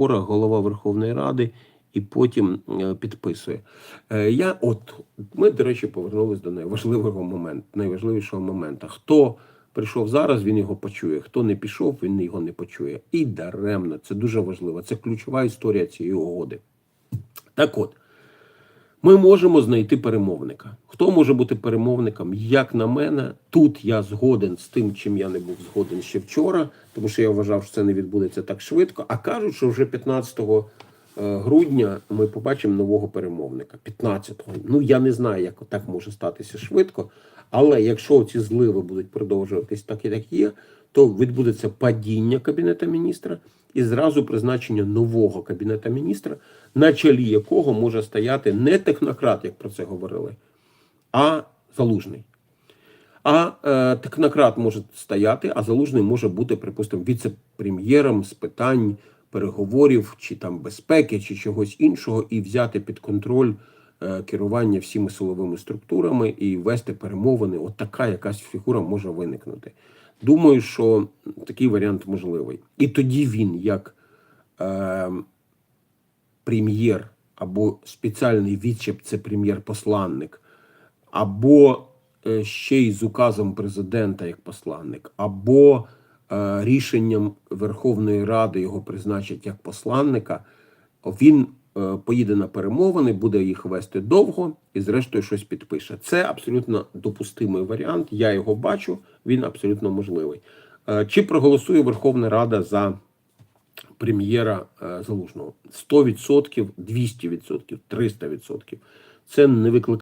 Ора, голова Верховної Ради, і потім е, підписує. Е, Я от ми, до речі, повернулись до найважливого моменту, найважливішого моменту. Хто прийшов зараз, він його почує. Хто не пішов, він його не почує. І даремно, це дуже важливо. Це ключова історія цієї угоди. Так от, ми можемо знайти перемовника. Хто може бути перемовником? Як на мене, тут я згоден з тим, чим я не був згоден ще вчора, тому що я вважав, що це не відбудеться так швидко. А кажуть, що вже 15 е, грудня ми побачимо нового перемовника. 15-го. Ну я не знаю, як так може статися швидко. Але якщо ці зливи будуть продовжуватись так і так є, то відбудеться падіння кабінета міністра і зразу призначення нового кабінета міністра, на чолі якого може стояти не технократ, як про це говорили, а залужний. А е, технократ може стояти, а залужний може бути, припустимо, віце-прем'єром з питань переговорів чи там безпеки, чи чогось іншого, і взяти під контроль е, керування всіми силовими структурами і вести перемовини. От така якась фігура може виникнути. Думаю, що такий варіант можливий. І тоді він, як е, прем'єр або спеціальний відчеп, це прем'єр-посланник, або е, ще й з указом президента як посланник, або рішенням Верховної Ради його призначать як посланника, він е, поїде на перемовини, буде їх вести довго і, зрештою, щось підпише. Це абсолютно допустимий варіант. Я його бачу, він абсолютно можливий. Е, Чи проголосує Верховна Рада за прем'єра е, Залужного? 100%, 200%, 300%. Це не викликає.